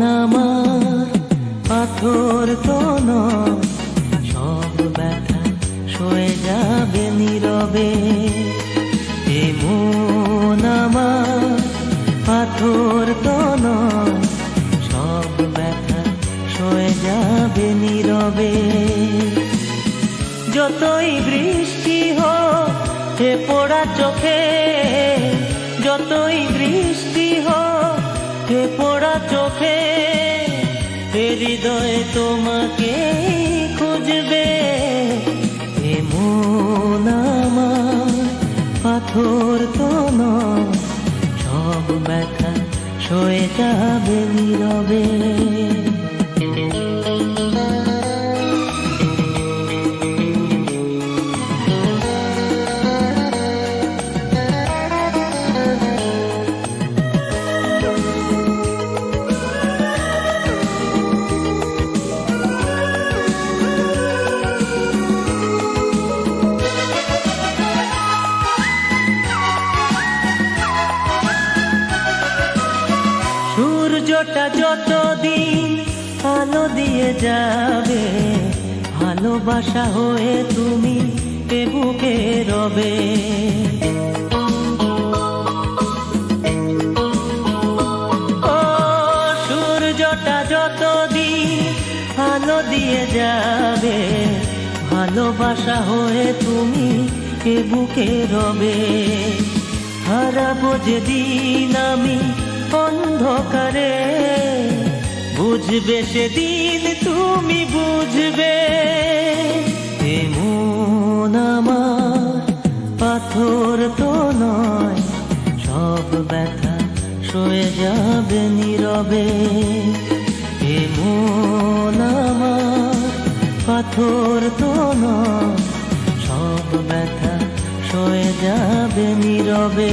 মন পাথর তো সব ব্যথা সয়ে যাবে নীরবে। এ মন আমার পাথর তো নয়, সব ব্যথা সয়ে যাবে নীরবে। যতই বৃষ্টি হোক হে পোড়া চোখে হৃদয়ে তোমাকে খুঁজবে এমন মন পাথর তো সব ব্যথা সয়ে যাবে নীরবে। সূর্যটা যতদিন আলো দিয়ে যাবে, ভালোবাসা হয়ে তুমি বুকে রবে। ও সূর্যটা যতদিন আলো দিয়ে যাবে, ভালোবাসা হয়ে তুমি এ বুকে রবে। হারাবো যেদিন আমি অন্ধকারে বুঝবে সেদিন তুমি বুঝবে এ মন আমার পাথর তো নয়, সব ব্যথা সয়ে যাবে নীরবে। এ মন আমার পাথর তো নয়, সব ব্যথা সয়ে যাবে নীরবে।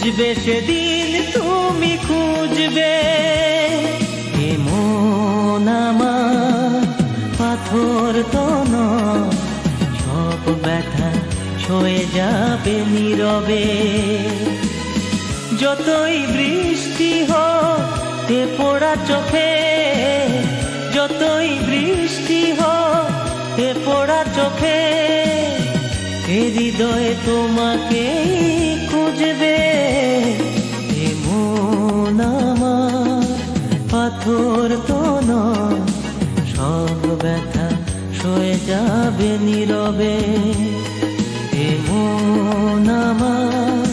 খুঁজবে সেদিন তুমি খুঁজবে। এ মন আমার পাথর তো নয়, সব ব্যথা সয়ে যাবে নীরবে। যতই বৃষ্টি এ পোড়া চোখে যতই বৃষ্টি এ পোড়া চোখে। হৃদয়ে তোমাকে খুঁজবে, এ আমার। পাথর তো সব ব্যথা সয়ে যাবে নীরবে। এ আমার,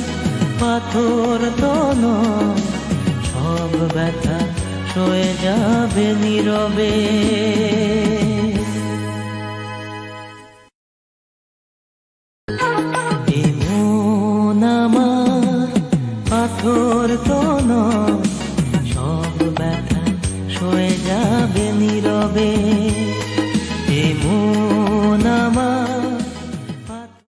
পাথর তো সব ব্যথা সয়ে যাবে নীরবে। নয়,